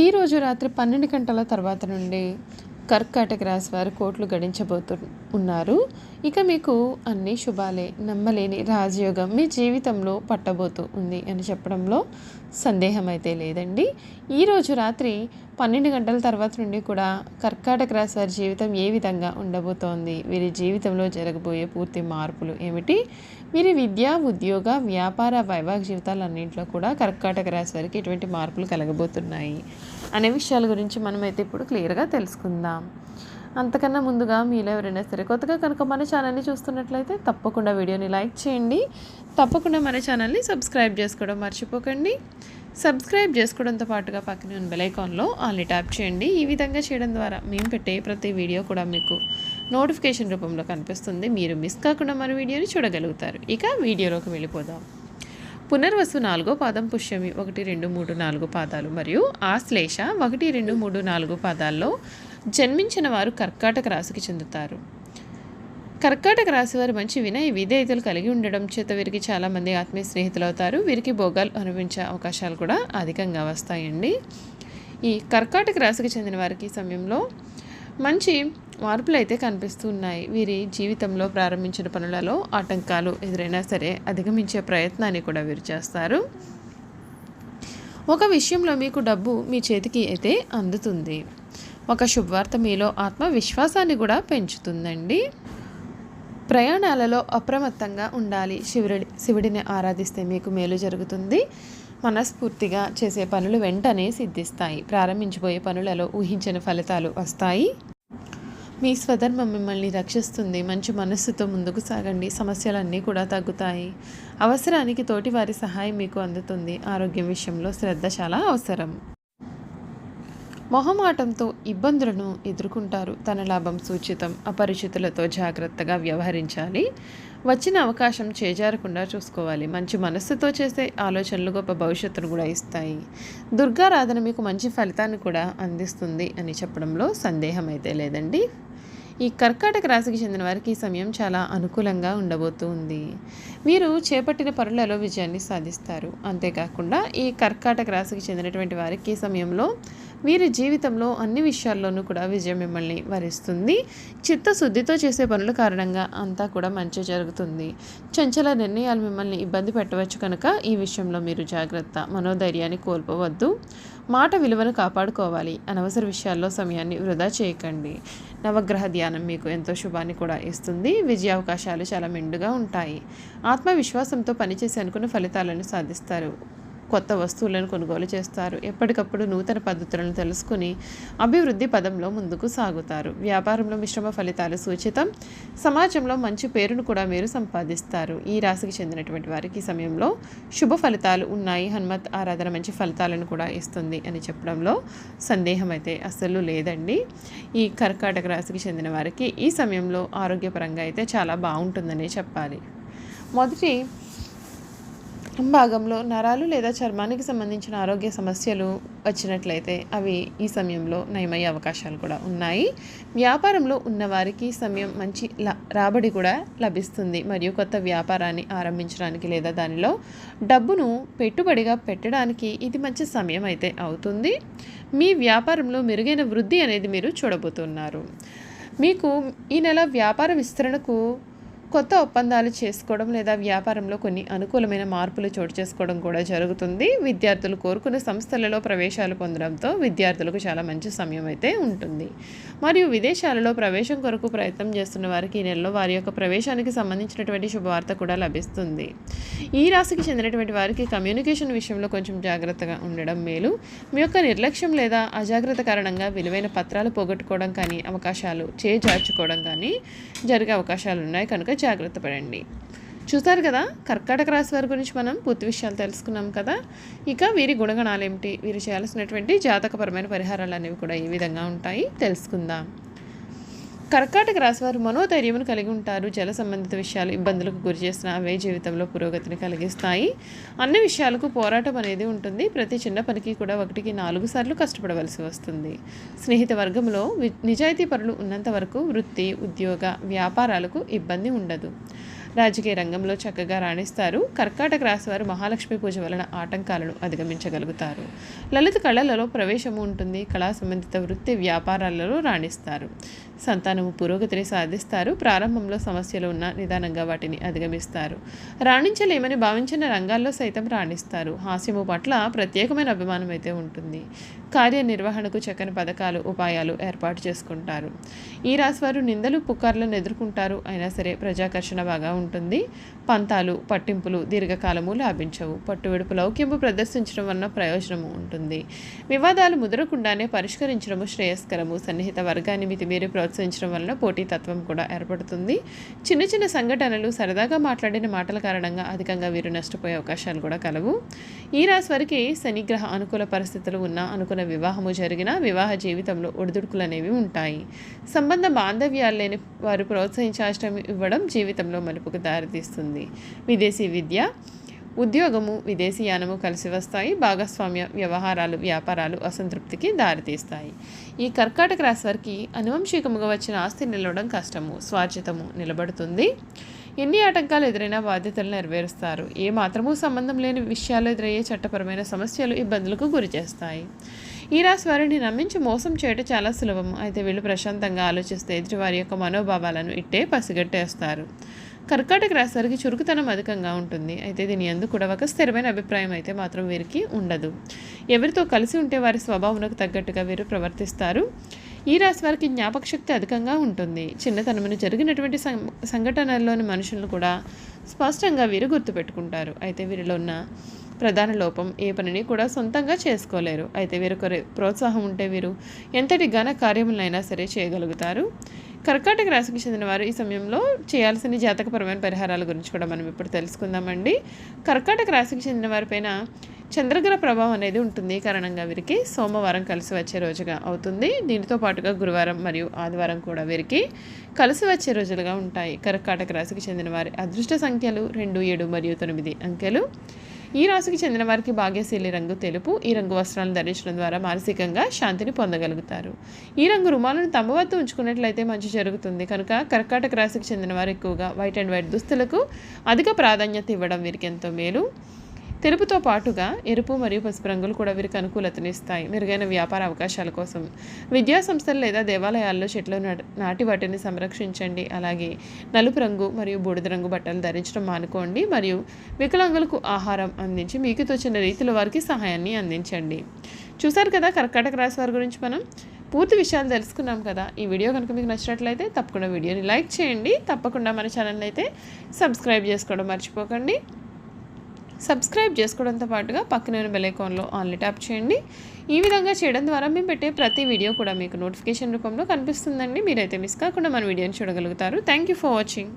ఈరోజు రాత్రి పన్నెండు గంటల తర్వాత నుండి కర్కాటక రాశి వారు కోట్లు గడించబోతు ఉన్నారు ఇక మీకు అన్ని శుభాలే నమ్మలేని రాజయోగం మీ జీవితంలో పట్టబోతూ ఉంది అని చెప్పడంలో సందేహం అయితే లేదండి. ఈరోజు రాత్రి పన్నెండు గంటల తర్వాత నుండి కూడా కర్కాటక రాశి వారి జీవితం ఏ విధంగా ఉండబోతోంది? వీరి జీవితంలో జరగబోయే పూర్తి మార్పులు ఏమిటి? వీరి విద్య ఉద్యోగ వ్యాపార వైవాహిక జీవితాలన్నింటిలో కూడా కర్కాటక రాశి వారికి ఎటువంటి మార్పులు కలగబోతున్నాయి? అనే విషయాల గురించి మనమైతే ఇప్పుడు క్లియర్గా తెలుసుకుందాం. అంతకన్నా ముందుగా మీలో ఎవరైనా సరే కొత్తగా కనుక మన ఛానల్ని చూస్తున్నట్లయితే తప్పకుండా వీడియోని లైక్ చేయండి. తప్పకుండా మన ఛానల్ని సబ్స్క్రైబ్ చేసుకోవడం మర్చిపోకండి. సబ్స్క్రైబ్ చేసుకోవడంతో పాటుగా పక్కనే ఉన్న బెలైకాన్లో ఆల్ని ట్యాప్ చేయండి. ఈ విధంగా చేయడం ద్వారా మేము పెట్టే ప్రతి వీడియో కూడా మీకు నోటిఫికేషన్ రూపంలో కనిపిస్తుంది. మీరు మిస్ కాకుండా మన వీడియోని చూడగలుగుతారు. ఇక వీడియోలోకి వెళ్ళిపోదాం. పునర్వసు నాలుగో పాదం పుష్యమి ఒకటి రెండు మూడు నాలుగు పాదాలు మరియు ఆశ్లేష ఒకటి రెండు మూడు నాలుగు పాదాల్లో జన్మించిన వారు కర్కాటక రాశికి చెందుతారు. కర్కాటక రాశి వారు మంచి వినయ విధేయతలు కలిగి ఉండడం చేత వీరికి చాలామంది ఆత్మీయ స్నేహితులు అవుతారు. వీరికి భోగాలు అనుభవించే అవకాశాలు కూడా అధికంగా వస్తాయండి. ఈ కర్కాటక రాశికి చెందిన వారికి సమయంలో మంచి మార్పులు అయితే కనిపిస్తున్నాయి వీరి జీవితంలో ప్రారంభించిన పనులలో ఆటంకాలు ఎదురైనా సరే అధిగమించే ప్రయత్నాన్ని కూడా వీరు చేస్తారు. ఒక విషయంలో మీకు డబ్బు మీ చేతికి అయితే అందుతుంది. ఒక శుభవార్త మీలో ఆత్మవిశ్వాసాన్ని కూడా పెంచుతుందండి. ప్రయాణాలలో అప్రమత్తంగా ఉండాలి. శివుడి శివుడిని ఆరాధిస్తే మీకు మేలు జరుగుతుంది. మనస్ఫూర్తిగా చేసే పనులు వెంటనే సిద్ధిస్తాయి. ప్రారంభించబోయే పనులలో ఊహించిన ఫలితాలు వస్తాయి. మీ స్వధర్మం మిమ్మల్ని రక్షిస్తుంది. మంచి మనస్సుతో ముందుకు సాగండి. సమస్యలన్నీ కూడా తగ్గుతాయి. అవసరానికి తోటివారి సహాయం మీకు అందుతుంది. ఆరోగ్యం విషయంలో శ్రద్ధ చాలా అవసరం. మొహమాటంతో ఇబ్బందులను ఎదుర్కొంటారు. తన లాభం సూచితం అపరిచితులతో జాగ్రత్తగా వ్యవహరించాలి. వచ్చిన అవకాశం చేజారకుండా చూసుకోవాలి. మంచి మనస్సుతో చేసే ఆలోచనలు గొప్ప భవిష్యత్తును కూడా ఇస్తాయి. దుర్గారాధన మీకు మంచి ఫలితాన్ని కూడా అందిస్తుంది అని చెప్పడంలో సందేహం అయితే లేదండి. ఈ కర్కాటక రాశికి చెందిన వారికి ఈ సమయం చాలా అనుకూలంగా ఉండబోతుంది వీరు చేపట్టిన పనులలో విజయాన్ని సాధిస్తారు. అంతేకాకుండా ఈ కర్కాటక రాశికి చెందినటువంటి వారికి ఈ సమయంలో వీరి జీవితంలో అన్ని విషయాల్లోనూ కూడా విజయం మిమ్మల్ని వరిస్తుంది. చిత్తశుద్ధితో చేసే పనుల కారణంగా అంతా కూడా మంచి జరుగుతుంది. చంచల నిర్ణయాలు మిమ్మల్ని ఇబ్బంది పెట్టవచ్చు కనుక ఈ విషయంలో మీరు జాగ్రత్త. మనోధైర్యాన్ని కోల్పోవద్దు. మాట విలువను కాపాడుకోవాలి. అనవసర విషయాల్లో సమయాన్ని వృధా చేయకండి. నవగ్రహ ధ్యానం మీకు ఎంతో శుభాన్ని కూడా ఇస్తుంది. విజయ అవకాశాలు చాలా మెండుగా ఉంటాయి. ఆత్మవిశ్వాసంతో పనిచేసి అనుకున్న ఫలితాలను సాధిస్తారు. కొత్త వస్తువులను కొనుగోలు చేస్తారు. ఎప్పటికప్పుడు నూతన పద్ధతులను తెలుసుకుని అభివృద్ధి పదంలో ముందుకు సాగుతారు. వ్యాపారంలో మిశ్రమ ఫలితాలు సూచితం. సమాజంలో మంచి పేరును కూడా మీరు సంపాదిస్తారు. ఈ రాశికి చెందినటువంటి వారికి ఈ సమయంలో శుభ ఫలితాలు ఉన్నాయి. హనుమత్ ఆరాధన మంచి ఫలితాలను కూడా ఇస్తుంది అని చెప్పడంలో సందేహం అయితే అస్సలు లేదండి. ఈ కర్కాటక రాశికి చెందిన వారికి ఈ సమయంలో ఆరోగ్యపరంగా అయితే చాలా బాగుంటుందనే చెప్పాలి. మొదటి భాగంలో నరాలు లేదా చర్మానికి సంబంధించిన ఆరోగ్య సమస్యలు వచ్చినట్లయితే అవి ఈ సమయంలో నయమయ్యే అవకాశాలు కూడా ఉన్నాయి. వ్యాపారంలో ఉన్నవారికి ఈ సమయం మంచి రాబడి కూడా లభిస్తుంది. మరియు కొత్త వ్యాపారాన్ని ఆరంభించడానికి లేదా దానిలో డబ్బును పెట్టుబడిగా పెట్టడానికి ఇది మంచి సమయం అయితే అవుతుంది. మీ వ్యాపారంలో మెరుగైన వృద్ధి అనేది మీరు చూడబోతున్నారు. మీకు ఈ నెల వ్యాపార విస్తరణకు కొత్త ఒప్పందాలు చేసుకోవడం లేదా వ్యాపారంలో కొన్ని అనుకూలమైన మార్పులు చోటు చేసుకోవడం కూడా జరుగుతుంది. విద్యార్థులు కోరుకునే సంస్థలలో ప్రవేశాలు పొందడంతో విద్యార్థులకు చాలా మంచి సమయం అయితే ఉంటుంది. మరియు విదేశాలలో ప్రవేశం కొరకు ప్రయత్నం చేస్తున్న వారికి ఈ నెలలో వారి యొక్క ప్రవేశానికి సంబంధించినటువంటి శుభవార్త కూడా లభిస్తుంది. ఈ రాశికి చెందినటువంటి వారికి కమ్యూనికేషన్ విషయంలో కొంచెం జాగ్రత్తగా ఉండడం మేలు. మీ యొక్క నిర్లక్ష్యం లేదా అజాగ్రత్త కారణంగా విలువైన పత్రాలు పోగొట్టుకోవడం కానీ అవకాశాలు చేజార్చుకోవడం కానీ జరిగే అవకాశాలు ఉన్నాయి. కనుక జాగ్రత్త పడండి. చూసారు కదా? కర్కాటక రాశి వారి గురించి మనం పూర్తి విషయాలు తెలుసుకున్నాం కదా? ఇక వీరి గుణగణాలు ఏమిటి వీరు చేయాల్సినటువంటి జాతకపరమైన పరిహారాలు అనేవి కూడా ఈ విధంగా ఉంటాయి. తెలుసుకుందాం. కర్కాటక రాశివారు మనోధైర్యమును కలిగి ఉంటారు. జల సంబంధిత విషయాలు ఇబ్బందులకు గురి చేసిన అవే జీవితంలో పురోగతిని కలిగిస్తాయి. అన్ని విషయాలకు పోరాటం అనేది ఉంటుంది. ప్రతి చిన్న పనికి కూడా ఒకటికి నాలుగు సార్లు కష్టపడవలసి వస్తుంది. స్నేహిత వర్గంలో నిజాయితీ పరులు ఉన్నంత వరకు వృత్తి ఉద్యోగ వ్యాపారాలకు ఇబ్బంది ఉండదు. రాజకీయ రంగంలో చక్కగా రాణిస్తారు. కర్కాటక రాశి వారు మహాలక్ష్మి పూజ వలన ఆటంకాలను అధిగమించగలుగుతారు. లలిత కళలలో ప్రవేశము ఉంటుంది. కళా సంబంధిత వృత్తి వ్యాపారాలలో రాణిస్తారు. సంతానము పురోగతిని సాధిస్తారు. ప్రారంభంలో సమస్యలు ఉన్న నిదానంగా వాటిని అధిగమిస్తారు. రాణించలేమని భావించిన రంగాల్లో సైతం రాణిస్తారు. హాస్యము పట్ల ప్రత్యేకమైన అభిమానం అయితే ఉంటుంది. కార్యనిర్వహణకు చక్కని పథకాలు ఉపాయాలు ఏర్పాటు చేసుకుంటారు. ఈ రాశివారు నిందలు పుకార్లను ఎదుర్కొంటారు. అయినా సరే ప్రజాకర్షణ బాగా ఉంటుంది. పంతాలు పట్టింపులు దీర్ఘకాలము లాభించవు. పట్టువిడుపు లౌక్యంపు ప్రదర్శించడం వలన ప్రయోజనము ఉంటుంది. వివాదాలు ముదరకుండానే పరిష్కరించడము శ్రేయస్కరము. సన్నిహిత వర్గాన్ని మితిమీరి ప్రోత్సహించడం వలన పోటీతత్వం కూడా ఏర్పడుతుంది. చిన్న చిన్న సంఘటనలు సరదాగా మాట్లాడిన మాటల కారణంగా అధికంగా వీరు నష్టపోయే అవకాశాలు కూడా కలవు. ఈ రాశి వారికి శనిగ్రహ అనుకూల పరిస్థితులు ఉన్న అనుకున్న వివాహము జరిగిన వివాహ జీవితంలో ఒడిదుడుకులు అనేవి ఉంటాయి. సంబంధ బాంధవ్యాలు లేని వారు ప్రోత్సహించాష్టం ఇవ్వడం జీవితంలో మలుపుకు దారితీస్తుంది. విదేశీ విద్య ఉద్యోగము విదేశీయానము కలిసి వస్తాయి. భాగస్వామ్య వ్యవహారాలు వ్యాపారాలు అసంతృప్తికి దారితీస్తాయి. ఈ కర్కాటక రాశి వారికి అనువంశికముగా వచ్చిన ఆస్తి నిలవడం కష్టము స్వార్జితము నిలబడుతుంది. ఎన్ని ఆటంకాలు ఎదురైనా బాధ్యతలు నెరవేరుస్తారు. ఏ మాత్రమూ సంబంధం లేని విషయాలు ఎదురయ్యే చట్టపరమైన సమస్యలు ఇబ్బందులకు గురి చేస్తాయి. ఈ రాశి వారిని నమ్మించి మోసం చేయడం చాలా సులభం. అయితే వీళ్ళు ప్రశాంతంగా ఆలోచిస్తే ఎదుటివారి యొక్క మనోభావాలను ఇట్టే పసిగట్టేస్తారు. కర్కాటక రాశి వారికి చురుకుతనం అధికంగా ఉంటుంది. అయితే దీని ఎందుకు కూడా ఒక స్థిరమైన అభిప్రాయం అయితే మాత్రం వీరికి ఉండదు. ఎవరితో కలిసి ఉంటే వారి స్వభావనకు తగ్గట్టుగా వీరు ప్రవర్తిస్తారు. ఈ రాశి వారికి జ్ఞాపక శక్తి అధికంగా ఉంటుంది. చిన్నతనమును జరిగినటువంటి సం- సంఘటనల్లోని మనుషులను కూడా స్పష్టంగా వీరు గుర్తుపెట్టుకుంటారు. అయితే వీరిలో ఉన్న ప్రధాన లోపం ఏ పనిని కూడా సొంతంగా చేసుకోలేరు. అయితే వీరొకరి ప్రోత్సాహం ఉంటే వీరు ఎంతటి ఘన కార్యములైనా సరే చేయగలుగుతారు. కర్కాటక రాశికి చెందిన వారు ఈ సమయంలో చేయాల్సిన జాతకపరమైన పరిహారాల గురించి కూడా మనం ఇప్పుడు తెలుసుకుందామండి. కర్కాటక రాశికి చెందిన వారిపైన చంద్రగ్రహ ప్రభావం అనేది ఉంటుంది. ఈ కారణంగా వీరికి సోమవారం కలిసి వచ్చే రోజుగా అవుతుంది. దీనితో పాటుగా గురువారం మరియు ఆదివారం కూడా వీరికి కలిసి వచ్చే రోజులుగా ఉంటాయి. కర్కాటక రాశికి చెందిన వారి అదృష్ట సంఖ్యలు రెండు ఏడు మరియు తొమ్మిది అంకెలు. ఈ రాశికి చెందిన వారికి భాగ్యశీలి రంగు తెలుపు ఈ రంగు వస్త్రాలను ధరించడం ద్వారా మానసికంగా శాంతిని పొందగలుగుతారు. ఈ రంగు రుమాలను తమ వద్ద ఉంచుకున్నట్లయితే మంచి జరుగుతుంది. కనుక కర్కాటక రాశికి చెందిన వారు ఎక్కువగా వైట్ అండ్ వైట్ దుస్తులకు అధిక ప్రాధాన్యత ఇవ్వడం వీరికి ఎంతో మేలు. తెలుపుతో పాటుగా ఎరుపు మరియు పసుపు రంగులు కూడా వీరికి అనుకూలతనిస్తాయి మెరుగైన వ్యాపార అవకాశాల కోసం విద్యా సంస్థలు లేదా దేవాలయాల్లో చెట్లు నాటి వాటిని సంరక్షించండి. అలాగే నలుపు రంగు మరియు బూడిద రంగు బట్టలు ధరించడం మానుకోండి మరియు వికలాంగులకు ఆహారం అందించి మీకు తోచిన రీతిలో వారికి సహాయాన్ని అందించండి. చూశారు కదా కర్కాటక రాశి వారి గురించి మనం? పూర్తి విషయాలు తెలుసుకున్నాం కదా. ఈ వీడియో కనుక మీకు నచ్చినట్లయితే తప్పకుండా వీడియోని లైక్ చేయండి. తప్పకుండా మన ఛానల్ అయితే సబ్స్క్రైబ్ చేసుకోవడం మర్చిపోకండి. సబ్స్క్రైబ్ చేసుకోవడంతో పాటుగా పక్కన బెలైకాన్లో ఆన్లీ ట్యాప్ చేయండి. ఈ విధంగా చేయడం ద్వారా మేము పెట్టే ప్రతి వీడియో కూడా మీకు నోటిఫికేషన్ రూపంలో కనిపిస్తుందండి. మీరైతే మిస్ కాకుండా మన వీడియోని చూడగలుగుతారు. Thank you for watching